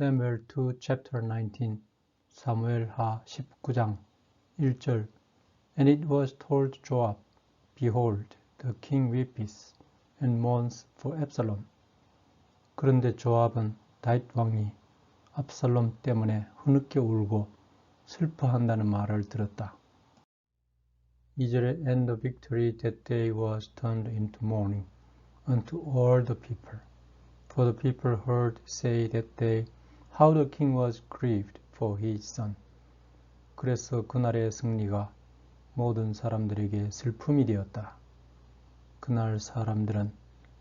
Samuel 2 chapter 19 사무엘하 19장 1절 And it was told Joab, Behold, the king weepeth and mourns for Absalom. 그런데 조압은 다윗 왕이 압살롬 때문에 흐느껴 울고 슬퍼한다는 말을 들었다. 2절에 And the victory that day was turned into mourning unto all the people. For the people heard say that day how the king was grieved for his son. 그래서 그날의 승리가 모든 사람들에게 슬픔이 되었다. 그날 사람들은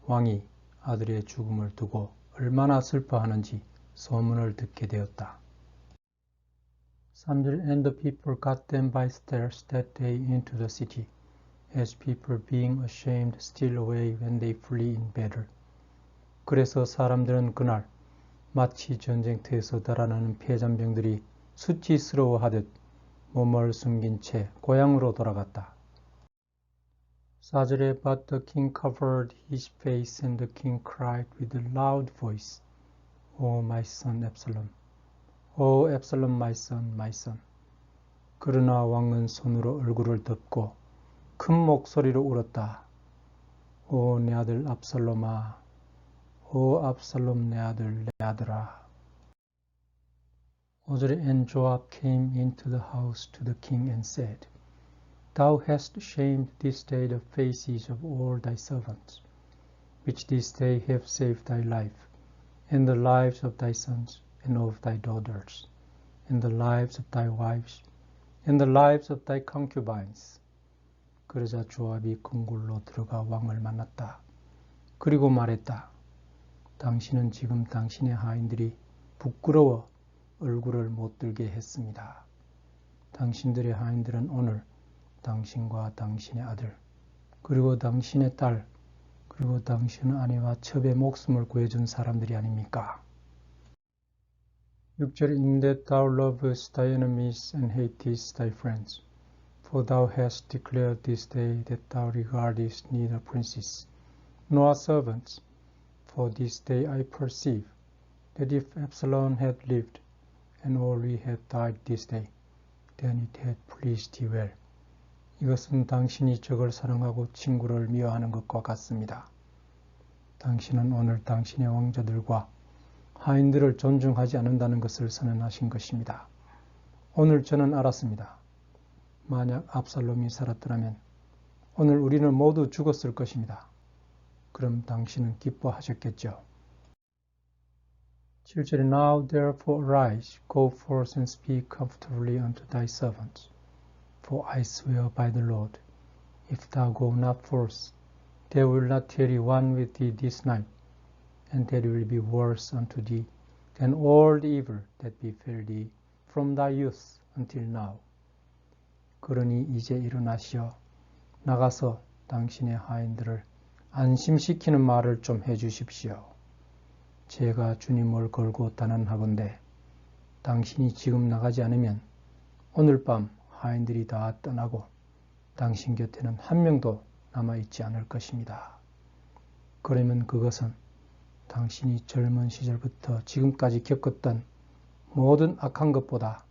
왕이 아들의 죽음을 두고 얼마나 슬퍼하는지 소문을 듣게 되었다. 3절 And the people got them by stairs that day into the city, as people being ashamed steal away when they flee in battle. 그래서 사람들은 그날 마치 전쟁터에서 달아나는 폐잔병들이 수치스러워하듯 몸을 숨긴 채 고향으로 돌아갔다. 4절에 But the king covered his face and the king cried with a loud voice, O my son Absalom, O Absalom my son, my son. 그러나 왕은 손으로 얼굴을 덮고 큰 목소리로 울었다. 오 내 아들 압살롬아, 오 압살롬 내 아들 내 아들아. 5절에 And Joab came into the house to the king and said, Thou hast shamed this day the faces of all thy servants, which this day have saved thy life, and the lives of thy sons and of thy daughters, and the lives of thy wives, and the lives of thy concubines. 그러자 조압이 궁굴로 들어가 왕을 만났다. 그리고 말했다. 당신은 지금 당신의 하인들이 부끄러워 얼굴을 못 들게 했습니다. 당신들의 하인들은 오늘 당신과 당신의 아들, 그리고 당신의 딸, 그리고 당신의 아내와 첩의 목숨을 구해준 사람들이 아닙니까? 6절 In that thou lovest thy enemies and hatest thy friends, for thou hast declared this day that thou regardest neither princes nor servants, for this day I perceive that if Absalom had lived, and we had died this day, then it had pleased thee well. 이것은 당신이 적을 사랑하고 친구를 미워하는 것과 같습니다. 당신은 오늘 당신의 왕자들과 하인들을 존중하지 않는다는 것을 선언하신 것입니다. 오늘 저는 알았습니다. 만약 압살롬이 살았더라면 오늘 우리는 모두 죽었을 것입니다. 그럼 당신은 기뻐하셨겠죠. 7절에 Now therefore arise, go forth and speak comfortably unto thy servants. For I swear by the Lord, if thou go not forth, there will not tarry one with thee this night, and that will be worse unto thee than all the evil that befell thee from thy youth until now. 그러니 이제 일어나시어 나가서 당신의 하인들을 안심시키는 말을 좀 해주십시오. 제가 주님을 걸고 단언하건대 당신이 지금 나가지 않으면 오늘 밤 하인들이 다 떠나고 당신 곁에는 한 명도 남아있지 않을 것입니다. 그러면 그것은 당신이 젊은 시절부터 지금까지 겪었던 모든 악한 것보다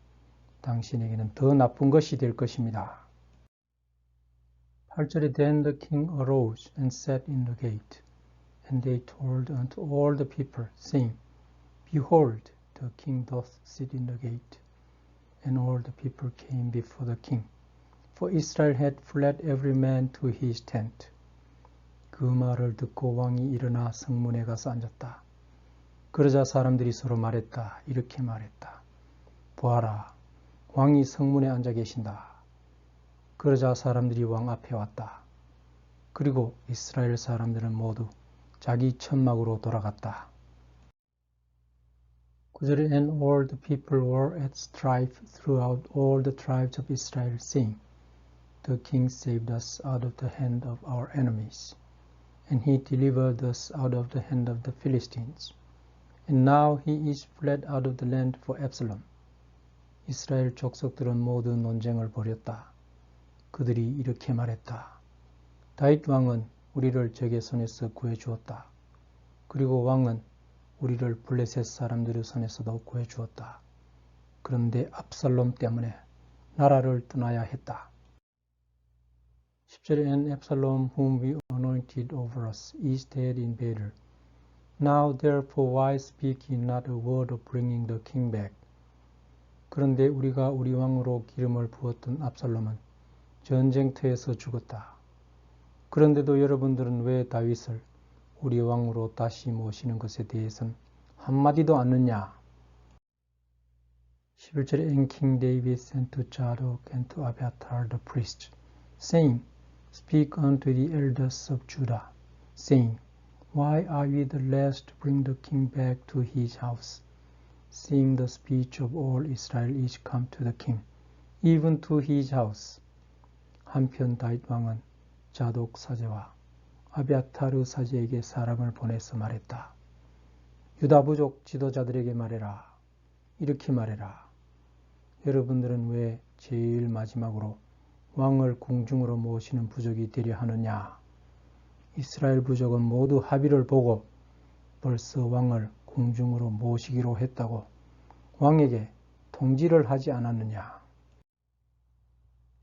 당신에게는 더 나쁜 것이 될 것입니다. 8절에 Then the king arose and sat in the gate, and they told unto all the people, saying, Behold, the king doth sit in the gate. And all the people came before the king, for Israel had fled every man to his tent. 그 말을 듣고 왕이 일어나 성문에 가서 앉았다. 그러자 사람들이 서로 말했다. 이렇게 말했다. 보아라, 왕이 성문에 앉아 계신다. 그러자 사람들이 왕 앞에 왔다. 그리고 이스라엘 사람들은 모두 자기 천막으로 돌아갔다. 9절에 And all the people were at strife throughout all the tribes of Israel, saying, The king saved us out of the hand of our enemies, and he delivered us out of the hand of the Philistines. And now he is fled out of the land for Absalom. 이스라엘 족속들은 모두 논쟁을 벌였다. 그들이 이렇게 말했다. 다윗 왕은 우리를 적의 손에서 구해 주었다. 그리고 왕은 우리를 블레셋 사람들의 손에서도 구해 주었다. 그런데 압살롬 때문에 나라를 떠나야 했다. 10절에 And Absalom whom we anointed over us is dead in battle. Now therefore why speak ye not a word of bringing the king back? 그런데 우리가 우리 왕으로 기름을 부었던 압살롬은 전쟁터에서 죽었다. 그런데도 여러분들은 왜 다윗을 우리 왕으로 다시 모시는 것에 대해선 한마디도 않느냐? 11절에 And King David sent to Zadok and to Abiathar the priest, saying, Speak unto the elders of Judah, saying, Why are we the last to bring the king back to his house? Seeing the speech of all Israel is come to the king, even to his house. 한편 다윗 왕은 자독 사제와 아비아타르 사제에게 사람을 보내서 말했다. 유다 부족 지도자들에게 말해라. 이렇게 말해라. 여러분들은 왜 제일 마지막으로 왕을 궁중으로 모시는 부족이 되려 하느냐? 이스라엘 부족은 모두 합의를 보고 벌써 왕을 궁중으로 모시기로 했다고 왕에게 통지를 하지 않았느냐?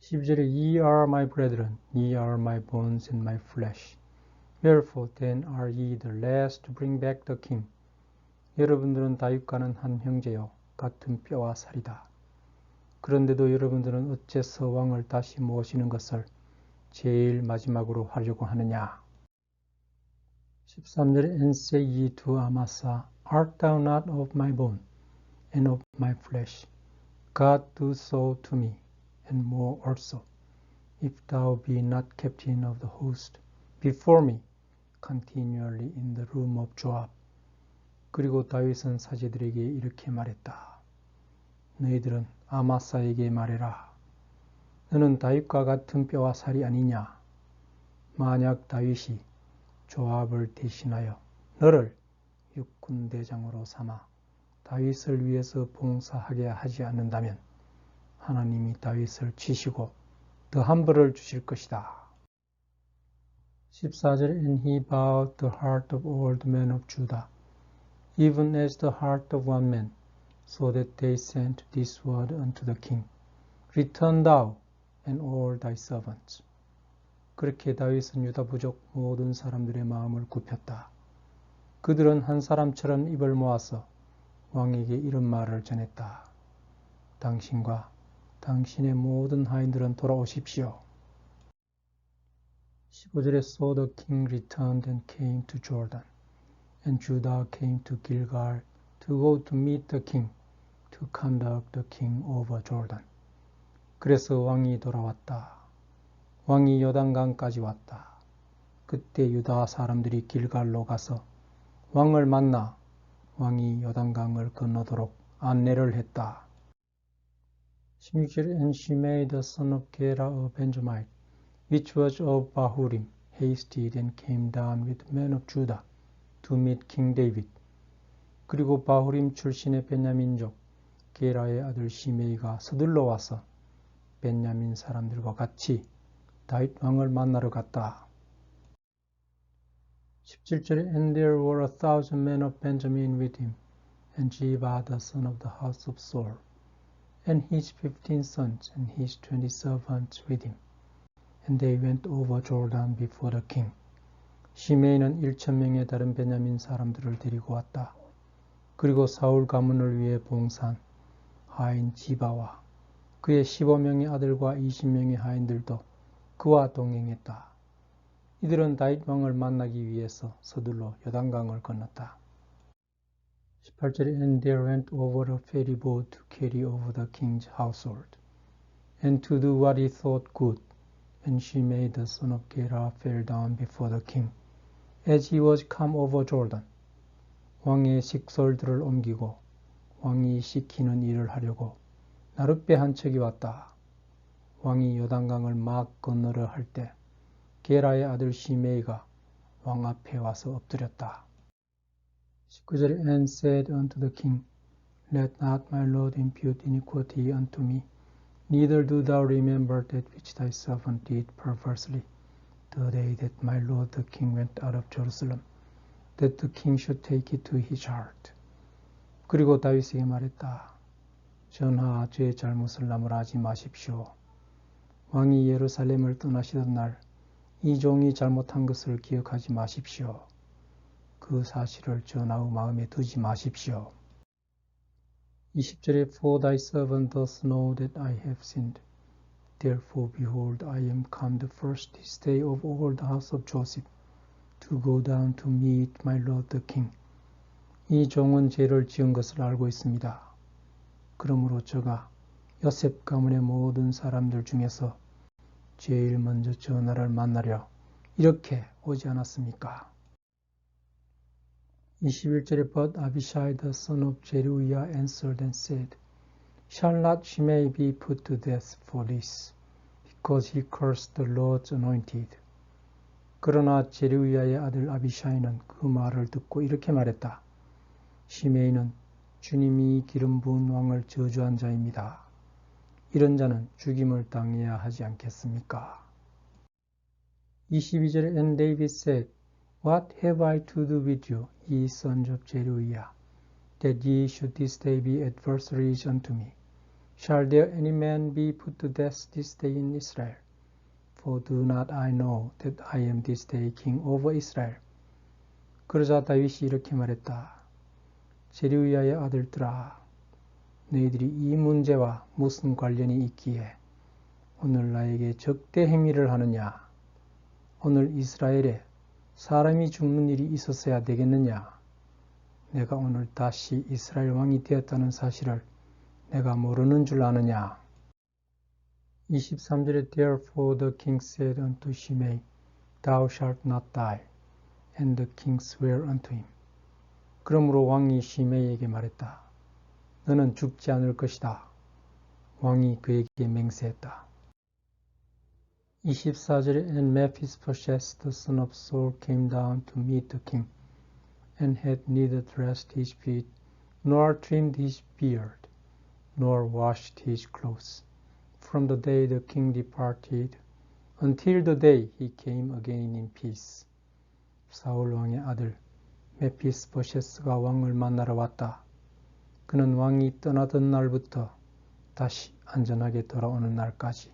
12절에 Ye are my brethren, ye are my bones and my flesh. Wherefore then are ye the last to bring back the king? 여러분들은 다윗과는 한 형제요 같은 뼈와 살이다. 그런데도 여러분들은 어째서 왕을 다시 모시는 것을 제일 마지막으로 하려고 하느냐? 13절에 And say ye to Amasa, Art thou not of my bone and of my flesh? God do so to me, and more also, if thou be not captain of the host before me continually in the room of Joab. 그리고 다윗은 사제들에게 이렇게 말했다. 너희들은 아마사에게 말해라. 너는 다윗과 같은 뼈와 살이 아니냐? 만약 다윗이 조합을 대신하여 너를 육군 대장으로 삼아 다윗을 위해서 봉사하게 하지 않는다면 하나님이 다윗을 치시고 더한 벌을 주실 것이다. 14절 And he bowed the heart of all the men of Judah, even as the heart of one man, so that they sent this word unto the king, Return thou and all thy servants. 그렇게 다윗은 유다 부족 모든 사람들의 마음을 굽혔다. 그들은 한 사람처럼 입을 모아서 왕에게 이런 말을 전했다. 당신과 당신의 모든 하인들은 돌아오십시오. 15절에 So the king returned and came to Jordan, and Judah came to Gilgal to go to meet the king, to conduct the king over Jordan. 그래서 왕이 돌아왔다. 왕이 요단강까지 왔다. 그때 유다 사람들이 길갈로 가서 왕을 만나 왕이 요단강을 건너도록 안내를 했다. 16절 And she made the son of Gera a Benjamite, which was of Bahurim, hasted and came down with men of Judah to meet King David. 그리고 바후림 출신의 베냐민족 게라의 아들 시메이가 서둘러 와서 베냐민 사람들과 같이 다윗 왕을 만나러 갔다. 17절에 And there were a thousand men of Benjamin with him, and Jiva the son of the house of Saul, and his fifteen sons and his twenty servants with him. And they went over Jordan before the king. 시메이는 1천 명의 다른 베냐민 사람들을 데리고 왔다. 그리고 사울 가문을 위해 봉산 하인 지바와 그의 15명의 아들과 20명의 하인들도 그와 동행했다. 이들은 다윗 왕을 만나기 위해서 서둘러 요단강을 건넜다. 18절에 And there went over a ferry boat to carry over the king's household, and to do what he thought good. And she made the son of Gera fell down before the king, as he was come over Jordan. 왕의 식솔들을 옮기고 왕이 시키는 일을 하려고 나룻배 한 척이 왔다. 왕이 요단강을 막 건너려 할 때 게라의 아들 시메이가 왕 앞에 와서 엎드렸다. 19절에 And said unto the king, Let not my lord impute iniquity unto me, neither do thou remember that which thy servant did perversely, the day that my lord the king went out of Jerusalem, that the king should take it to his heart. 그리고 다윗에게 말했다. 전하, 죄의 잘못을 나무라지 마십시오. 왕이 예루살렘을 떠나시던 날, 이 종이 잘못한 것을 기억하지 마십시오. 그 사실을 전하의 마음에 두지 마십시오. 20절에 For thy servant doth know that I have sinned. Therefore, behold, I am come the first this day of all the house of Joseph, to go down to meet my lord the king. 이 종은 죄를 지은 것을 알고 있습니다. 그러므로 저가 요셉 가문의 모든 사람들 중에서 제일 먼저 전하를 만나려 이렇게 오지 않았습니까? 21절에 But Abishai the son of Zeruiah answered and said, Shall not Shimei be put to death for this, because he cursed the Lord's anointed? 그러나 제르위야의 아들 아비샤이는 그 말을 듣고 이렇게 말했다. 시메이는 주님이 기름 부은 왕을 저주한 자입니다. 이런 자는 죽임을 당해야 하지 않겠습니까? 22절에 And David said, What have I to do with you, ye sons of Zeruiah, that ye should this day be adversaries unto me? Shall there any man be put to death this day in Israel? For do not I know that I am this day king over Israel? 그러자 다윗이 이렇게 말했다. 제르위야의 아들들아, 너희들이 이 문제와 무슨 관련이 있기에 오늘 나에게 적대 행위를 하느냐? 오늘 이스라엘에 사람이 죽는 일이 있었어야 되겠느냐? 내가 오늘 다시 이스라엘 왕이 되었다는 사실을 내가 모르는 줄 아느냐? 23절에 Therefore the king said unto Shimei, Thou shalt not die. And the king sware unto him. 그러므로 왕이 시메이에게 말했다. 너는 죽지 않을 것이다. 왕이 그에게 맹세했다. 24절에 And Mephibosheth the son of Saul came down to meet the king, and had neither dressed his feet, nor trimmed his beard, nor washed his clothes, from the day the king departed, until the day he came again in peace. 사울 왕의 아들 메피스보셰스가 왕을 만나러 왔다. 그는 왕이 떠나던 날부터 다시 안전하게 돌아오는 날까지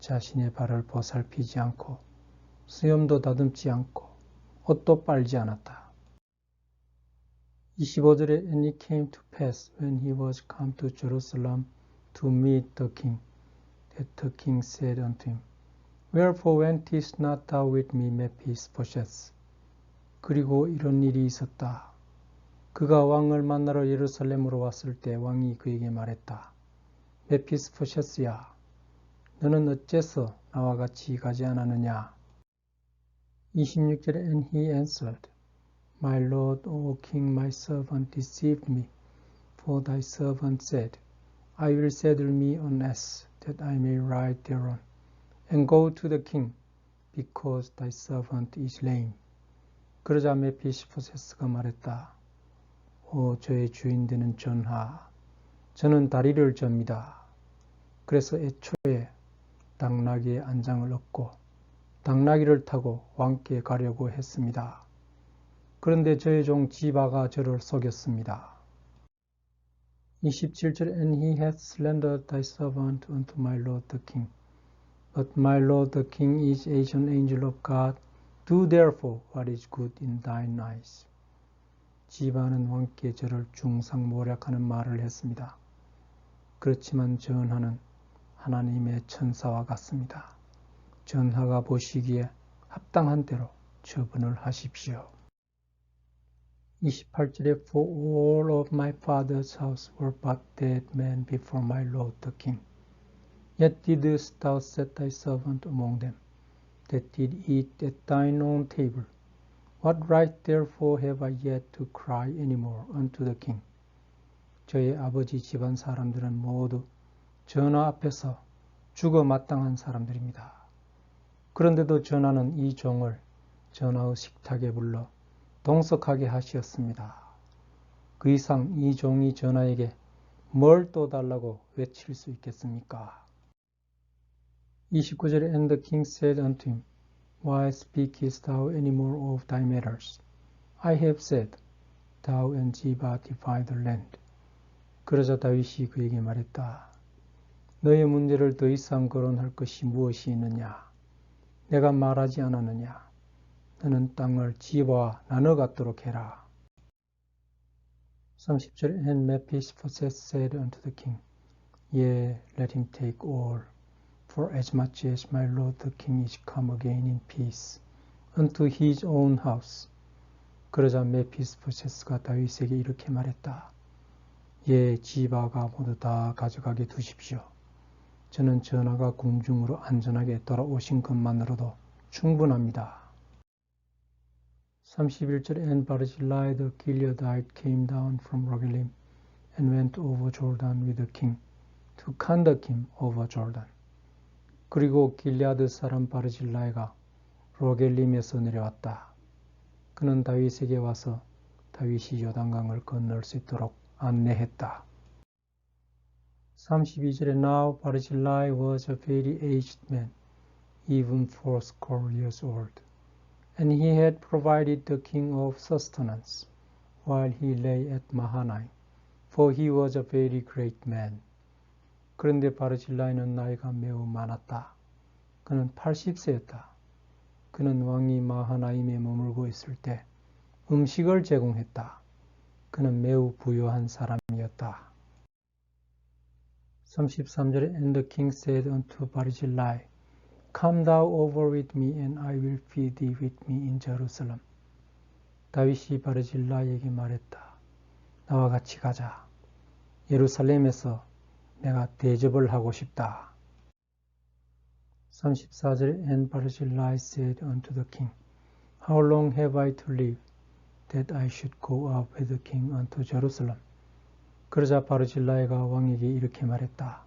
자신의 발을 보살피지 않고 수염도 다듬지 않고 옷도 빨지 않았다. 25절에 And it came to pass when he was come to Jerusalem to meet the king, that the king said unto him, Wherefore wentest not thou with me, Mephibosheth? 그리고 이런 일이 있었다. 그가 왕을 만나러 예루살렘으로 왔을 때 왕이 그에게 말했다. 메피스포셔스야, 너는 어째서 나와 같이 가지 않았느냐? 26절에 And he answered, My lord, O king, my servant deceived me, for thy servant said, I will saddle me an ass, that I may ride thereon, and go to the king, because thy servant is lame. 그러자 메피시포세스가 말했다. 오 저의 주인 되는 전하, 저는 다리를 접니다. 그래서 애초에 당나귀의 안장을 얻고 당나귀를 타고 왕께 가려고 했습니다. 그런데 저의 종 지바가 저를 속였습니다. 27절 And he hath slandered thy servant unto my lord the king. But my lord the king is an angel of God. Do therefore what is good in thine eyes. 지바는 왕께 저를 중상 모략하는 말을 했습니다. 그렇지만 전하는 하나님의 천사와 같습니다. 전하가 보시기에 합당한 대로 처분을 하십시오. 28절에 For all of my father's house were but dead men before my lord the king. Yet didst thou set thy servant among them, that did eat at thine own table. What right therefore have I yet to cry any more unto the king? 저의 아버지 집안 사람들은 모두 전하 앞에서 죽어 마땅한 사람들입니다. 그런데도 전하는 이 종을 전하의 식탁에 불러 동석하게 하시었습니다. 그 이상 이 종이 전하에게 뭘 또 달라고 외칠 수 있겠습니까? 29절에 And the king said unto him, Why speakest thou any more of thy matters? I have said, thou and Ziba divide the land. 그러자 다윗이 그에게 말했다. 너의 문제를 더 이상 거론할 것이 무엇이 있느냐? 내가 말하지 않았느냐? 너는 땅을 지바와 나눠 갖도록 해라. 30절 And Mephibosheth said unto the king, Yea, let him take all, for as much as my lord the king is come again in peace unto his own house. 그러자 메피스 포세스가 다윗에게 이렇게 말했다. 예, 지바가 모두 다 가져가게 두십시오. 저는 전하가 궁중으로 안전하게 돌아오신 것만으로도 충분합니다. 31절 And Barzillai the Gileadite came down from Rogelim and went over Jordan with the king to conduct him over Jordan. 그리고 길리아드 사람 바르질라이가 로겔림에서 내려왔다. 그는 다윗에게 와서 다윗이 요단강을 건널 수 있도록 안내했다. 32절에 Now Barzillai was a very aged man, even fourscore years old. And he had provided the king of sustenance while he lay at Mahanaim, for he was a very great man. 그런데 바르질라이는 나이가 매우 많았다. 그는 80세였다. 그는 왕이 마하나임에 머물고 있을 때 음식을 제공했다. 그는 매우 부유한 사람이었다. 33절에 And the king said unto Barzillai, Come thou over with me, and I will feed thee with me in Jerusalem. 다윗이 바르질라에게 말했다. 나와 같이 가자. 예루살렘에서 내가 대접을 하고 싶다. 34절에 And Barzillai said unto the king, How long have I to live, that I should go up with the king unto Jerusalem? 그러자 바르질라이가 왕에게 이렇게 말했다.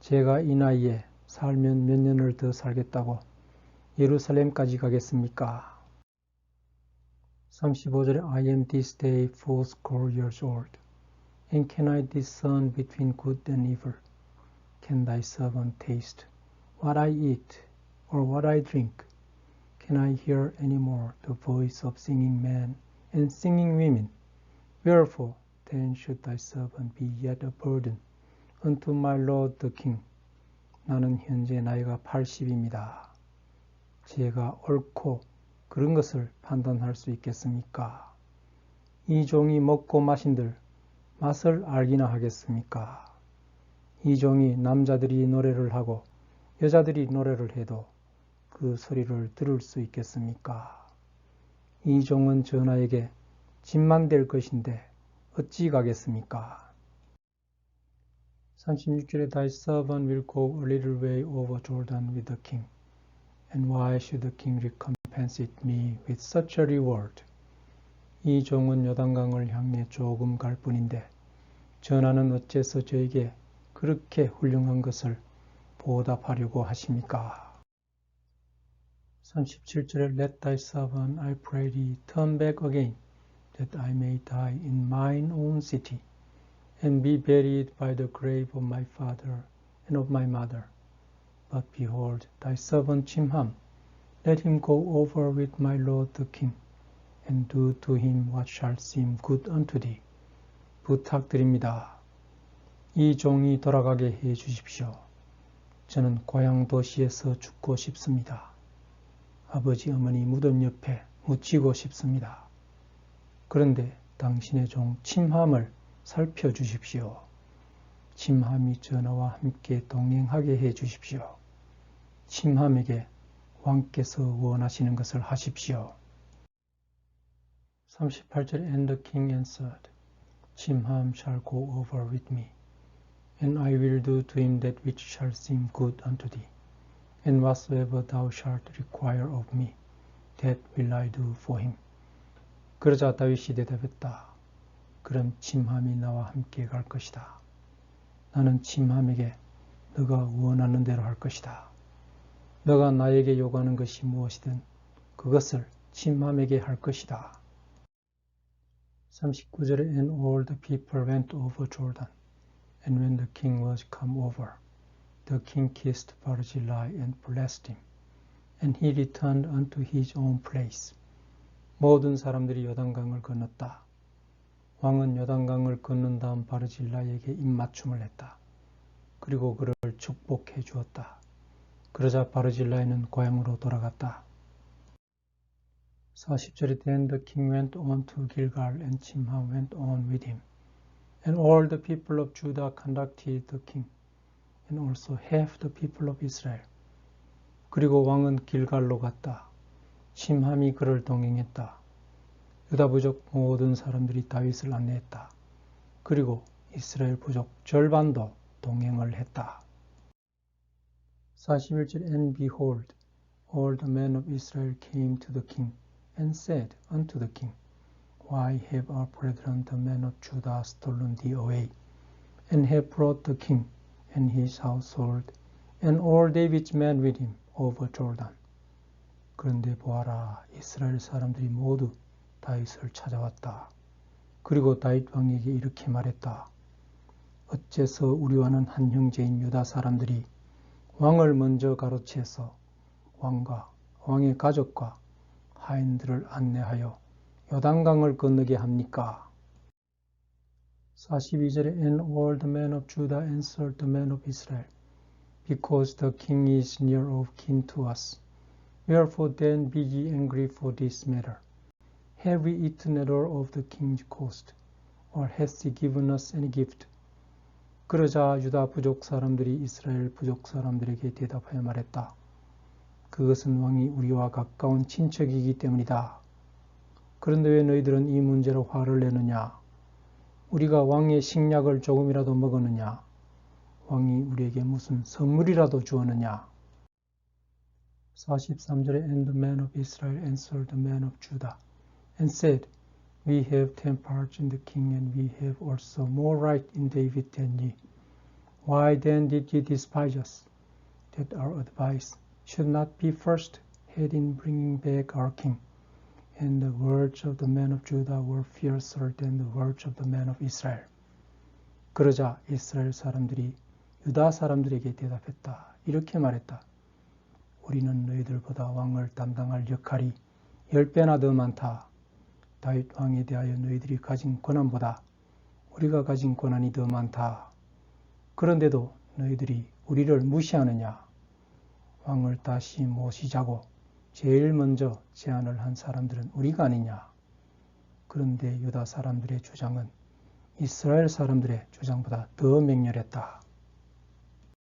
제가 이 나이에 살면 몇 년을 더 살겠다고 예루살렘까지 가겠습니까? 35절에 I am this day fourscore years old, and can I discern between good and evil? Can thy servant taste what I eat or what I drink? Can I hear any more the voice of singing men and singing women? Wherefore then should thy servant be yet a burden unto my lord the king? 나는 현재 나이가 80입니다. 제가 옳고 그런 것을 판단할 수 있겠습니까? 이 종이 먹고 마신들 맛을 알기나 하겠습니까? 이 종이 남자들이 노래를 하고 여자들이 노래를 해도 그 소리를 들을 수 있겠습니까? 이 종은 전하에게 짐만 될 것인데 어찌 가겠습니까? 36절에 Thy servant will go a little way over Jordan with the king. And why should the king recompense me with such a reward? 이 종은 요단강을 향해 조금 갈 뿐인데 전하는 어째서 저에게 그렇게 훌륭한 것을 보답하려고 하십니까? 37절에 Let thy servant, I pray thee, turn back again, that I may die in mine own city. and be buried by the grave of my father and of my mother. But behold, thy servant Chimham, let him go over with my lord the king, and do to him what shall seem good unto thee. 부탁드립니다. 이 종이 돌아가게 해 주십시오. 저는 고향 도시에서 죽고 싶습니다. 아버지 어머니 무덤 옆에 묻히고 싶습니다. 그런데 당신의 종 침함을 살펴주십시오. 침함이 전하와 함께 동행하게 해 주십시오. 침함에게 왕께서 원하시는 것을 하십시오. 38절 And the king answered, Chimham shall go over with me, and I will do to him that which shall seem good unto thee. And whatsoever thou shalt require of me, that will I do for him. 그러자 다윗이 대답했다. 그럼 침함이 나와 함께 갈 것이다. 나는 침함에게 너가 원하는 대로 할 것이다. 너가 나에게 요구하는 것이 무엇이든 그것을 침함에게 할 것이다. 39절에 And all the people went over Jordan. And when the king was come over, the king kissed Barzillai and blessed him. And he returned unto his own place. 모든 사람들이 요단강을 건넜다. 왕은 요단강을 건넌 다음 바르질라에게 입맞춤을 했다. 그리고 그를 축복해 주었다. 그러자 바르질라에는 고향으로 돌아갔다. 40절에 Then the king went on to Gilgal and Chimham went on with him. And all the people of Judah conducted the king and also half the people of Israel. 그리고 왕은 길갈로 갔다. 심함이 그를 동행했다. 유다 부족 모든 사람들이 다윗을 안내했다. 그리고 이스라엘 부족 절반도 동행을 했다. 41절 And behold, all the men of Israel came to the king and said unto the king, Why have our brethren the men of Judah stolen thee away, and have brought the king and his household and all David's men with him over Jordan? 그런데 보아라, 이스라엘 사람들이 모두 다윗을 찾아왔다. 그리고 다윗 왕에게 이렇게 말했다. 어째서 우리와는 한 형제인 유다 사람들이 왕을 먼저 가로채서 왕과 왕의 가족과 하인들을 안내하여 요단강을 건너게 합니까? 42절에 And all the men of Judah answered the men of Israel, Because the king is near of kin to us. Wherefore then be ye angry for this matter? Have we eaten at all of the king's coast? Or hath he given us any gift? 그러자 유다 부족 사람들이 이스라엘 부족 사람들에게 대답하여 말했다. 그것은 왕이 우리와 가까운 친척이기 때문이다. 그런데 왜 너희들은 이 문제로 화를 내느냐? 우리가 왕의 식약을 조금이라도 먹었느냐? 왕이 우리에게 무슨 선물이라도 주었느냐? 43절에 And the men of Israel answered the men of Judah and said, We have ten parts in the king and we have also more right in David than ye. Why then did ye despise us, that our advice should not be first had in bringing back our king? And the words of the men of Judah were fiercer than the words of the men of Israel. 그러자 이스라엘 사람들이 유다 사람들에게 대답했다. 이렇게 말했다. 우리는 너희들보다 왕을 담당할 역할이 열 배나 더 많다. 다윗 왕에 대하여 너희들이 가진 권한보다 우리가 가진 권한이 더 많다. 그런데도 너희들이 우리를 무시하느냐? 왕을 다시 모시자고 제일 먼저 제안을 한 사람들은 우리가 아니냐? 그런데 유다 사람들의 주장은 이스라엘 사람들의 주장보다 더 맹렬했다.